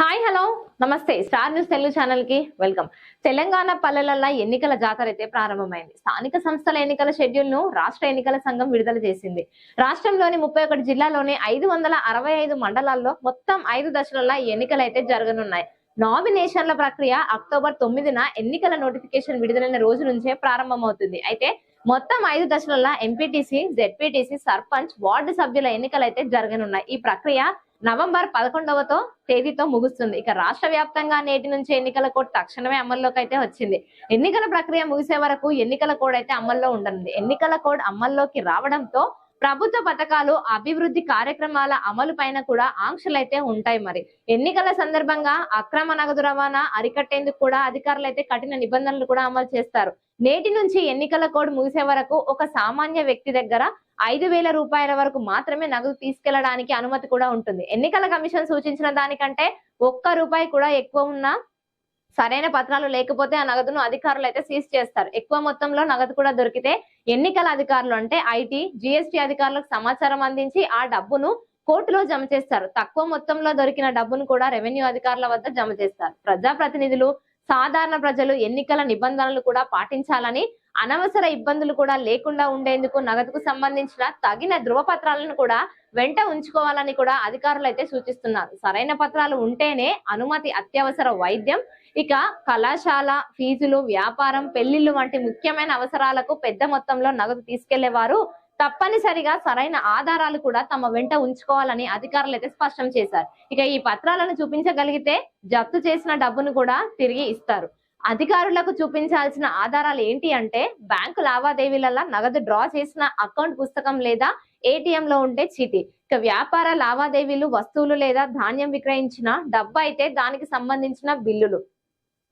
Hi hello. నమస్తే. Star news Telugu ఛానల్కి welcome. Telangana పల్లెలలో ఎన్నికల జాతర అయితే ప్రారంభమైంది. స్థానిక సంస్థల ఎన్నికల షెడ్యూల్ను రాష్ట్ర ఎన్నికల సంఘం విడుదల చేసింది. రాష్ట్రంలోని ముప్పై ఒకటి జిల్లాలోని ఐదు వందల అరవై ఐదు మండలాల్లో మొత్తం ఐదు దశలలో ఎన్నికలైతే ఎన్నికలు అయితే జరగనున్నాయి. నామినేషన్ల ప్రక్రియ అక్టోబర్ తొమ్మిదిన ఎన్నికల నోటిఫికేషన్ విడుదలైన రోజు నుంచే ప్రారంభమవుతుంది. అయితే మొత్తం ఐదు దశలలో ఎంపీటీసీ జెడ్పీటీసీ సర్పంచ్ వార్డు సభ్యుల ఎన్నికలైతే జరగనున్నాయి. ఈ ప్రక్రియ నవంబర్ పదకొండవతో తేదీతో ముగుస్తుంది. ఇక రాష్ట్ర వ్యాప్తంగా నేటి నుంచి ఎన్నికల కోడ్ తక్షణమే అమల్లోకి అయితే వచ్చింది. ఎన్నికల ప్రక్రియ ముగిసే వరకు ఎన్నికల కోడ్ అయితే అమల్లో ఉండనుంది. ఎన్నికల కోడ్ అమల్లోకి రావడంతో ప్రభుత్వ పథకాలు అభివృద్ధి కార్యక్రమాల అమలు పైన కూడా ఆంక్షలు అయితే ఉంటాయి మరి. ఎన్నికల సందర్భంగా అక్రమ నగదు రవాణా అరికట్టేందుకు కూడా అధికారులు అయితే కఠిన నిబంధనలు కూడా అమలు చేస్తారు. నేటి నుంచి ఎన్నికల కోడ్ ముగిసే వరకు ఒక సామాన్య వ్యక్తి దగ్గర ఐదు వేల రూపాయల వరకు మాత్రమే నగదు తీసుకెళ్ళడానికి అనుమతి కూడా ఉంటుంది. ఎన్నికల కమిషన్ సూచించిన దానికంటే ఒక్క రూపాయి కూడా ఎక్కువ ఉన్నా సరైన పత్రాలు లేకపోతే ఆ నగదును అధికారులు అయితే సీజ్ చేస్తారు. ఎక్కువ మొత్తంలో నగదు కూడా దొరికితే ఎన్నికల అధికారులు అంటే ఐటీ జిఎస్టీ అధికారులకు సమాచారం అందించి ఆ డబ్బును కోర్టులో జమ చేస్తారు. తక్కువ మొత్తంలో దొరికిన డబ్బును కూడా రెవెన్యూ అధికారుల వద్ద జమ చేస్తారు. ప్రజాప్రతినిధులు సాధారణ ప్రజలు ఎన్నికల నిబంధనలు కూడా పాటించాలని అనవసర ఇబ్బందులు కూడా లేకుండా ఉండేందుకు నగదుకు సంబంధించిన తగిన ధృవపత్రాలను కూడా వెంట ఉంచుకోవాలని కూడా అధికారులు అయితే సూచిస్తున్నారు. సరైన పత్రాలు ఉంటేనే అనుమతి అత్యవసర వైద్యం ఇక కళాశాల ఫీజులు వ్యాపారం పెళ్ళిళ్ళు వంటి ముఖ్యమైన అవసరాలకు పెద్ద మొత్తంలో నగదు తీసుకెళ్ళేవారు తప్పనిసరిగా సరైన ఆధారాలు కూడా తమ వెంట ఉంచుకోవాలని అధికారులు అయితే స్పష్టం చేశారు. ఇక ఈ పత్రాలను చూపించగలిగితే జప్తు చేసిన డబ్బును కూడా తిరిగి ఇస్తారు. అధికారులకు చూపించాల్సిన ఆధారాలు ఏంటి అంటే బ్యాంకు లావాదేవీలలో నగదు డ్రా చేసిన అకౌంట్ పుస్తకం లేదా ఏటీఎం లో ఉండే చీటీ. ఇక వ్యాపార లావాదేవీలు వస్తువులు లేదా ధాన్యం విక్రయించిన డబ్బు అయితే దానికి సంబంధించిన బిల్లులు.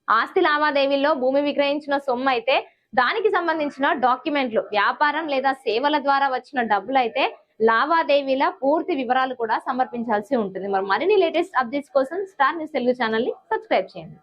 ఆస్తి లావాదేవీల్లో భూమి విక్రయించిన సొమ్ము అయితే దానికి సంబంధించిన డాక్యుమెంట్లు వ్యాపారం లేదా సేవల ద్వారా వచ్చిన డబ్బులు అయితే లావాదేవీల పూర్తి వివరాలు కూడా సమర్పించాల్సి ఉంటుంది. మరి మరిన్ని లేటెస్ట్ అప్డేట్స్ కోసం స్టార్ న్యూస్ తెలుగు ఛానల్ని సబ్స్క్రైబ్ చేయండి.